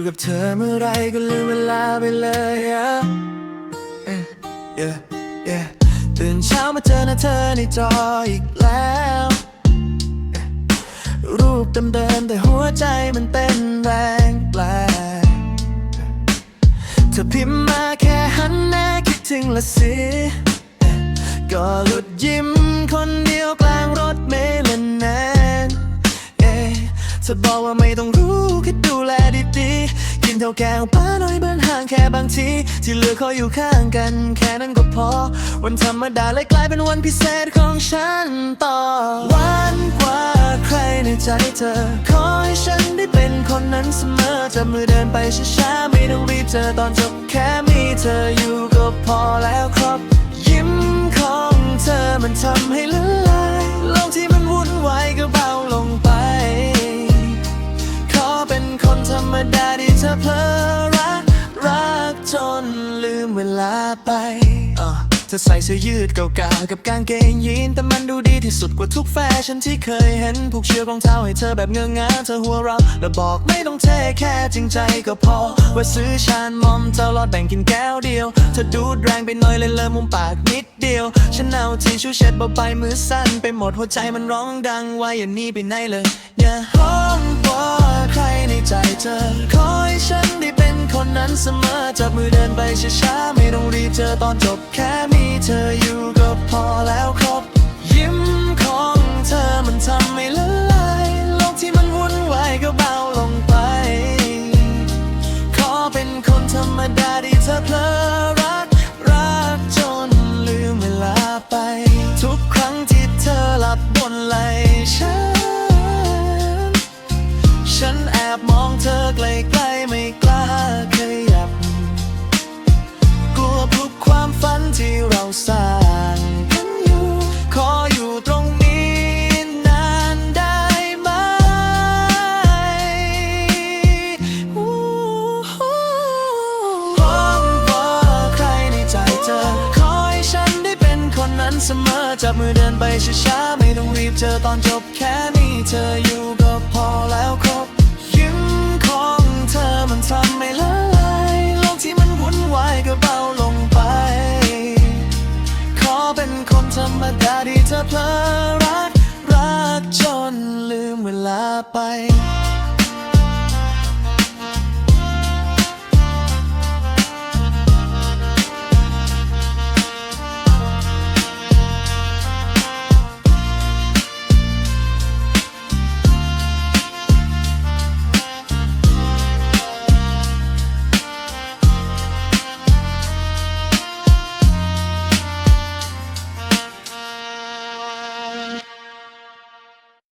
อยู่กับเธอเมื่อไรก็ลืมเวลาไปเลยอะเอ๊ะ yeah yeah ตื่นเช้ามาเจอหน้าเธอในจออีกแล้ว รูปเดิมๆแต่หัวใจมันเต้นแรงแปลกเธอพิมพ์มาแค่หันหน้าคิดถึงละสิ ก็หลุดยิ้มคนเดียวกลางรถเมล์ะเธอบอกว่าไม่ต้องรู้แค่ดูแลดีๆ กินเท่าแก้วป้าน้อยเบิ้นห่างแค่บางที ที่เหลือขออยู่ข้างกัน แค่นั้นก็พอ วันธรรมดาเลยกลายเป็นวันพิเศษของฉันต่อ วันกว่าใครในใจเธอ ขอให้ฉันได้เป็นคนนั้นเสมอจับมือเดินไปช้าๆไม่ต้องรีบเจอตอนจบแค่มีเธออยู่ก็พอแล้วครับ ยิ้มของเธอมันทำให้ละลายโลกที่มันวุ่นวาย จนลืมเวลาไปเธอใส่เสื้อยืดเก่าๆกับกางเกงยีนแต่มันดูดีที่สุดกว่าทุกแฟชั่นที่เคยเห็นผูกเชือกรองเท้าให้เธอแบบเงื้องาเธอหัวเราะแล้วบอกไม่ต้องเทแค่จริงใจก็พอ ว่าซื้อชานมอมเจ้าลอดแบ่งกินแก้วเดียว เธอดูดแรงไปหน่อยเลยเลอะมุมปากนิดเดียว ฉันเอาที่ชูเช็ดเบาไปมือสั่นไปหมดหัวใจมันร้องดังว่าอย่าหนี้ไปไหนเลย อย่าห้องบอกใครในใจเธอขอให้ฉัน นคนนั้นเสมอจับมือเดินไปช้าๆไม่ต้องรีบเจอตอนจบแค่มีเธออยู่ก็พอแล้วครบ ยิ้มของเธอมันทำให้ละลายโลกที่มันวุ่นวายก็เบาลงไป ขอเป็นคนธรรมดาที่เธอเพลอรักรักจนลืมเวลาไป ทุกครั้งที่เธอหลับบนไหล่ฉัน ฉันแอบมองเธอไกลๆ จับมือเดินไปช้าๆไม่ต้องรีบเจอตอนจบแค่มีเธออยู่ก็พอแล้วครบยิ้มของเธอมันทำให้ละลายโลกที่มันวุ่นวายก็เบาลงไป ขอเป็นคนธรรมดาที่เธอเพลอรัก รักจนลืมเวลาไป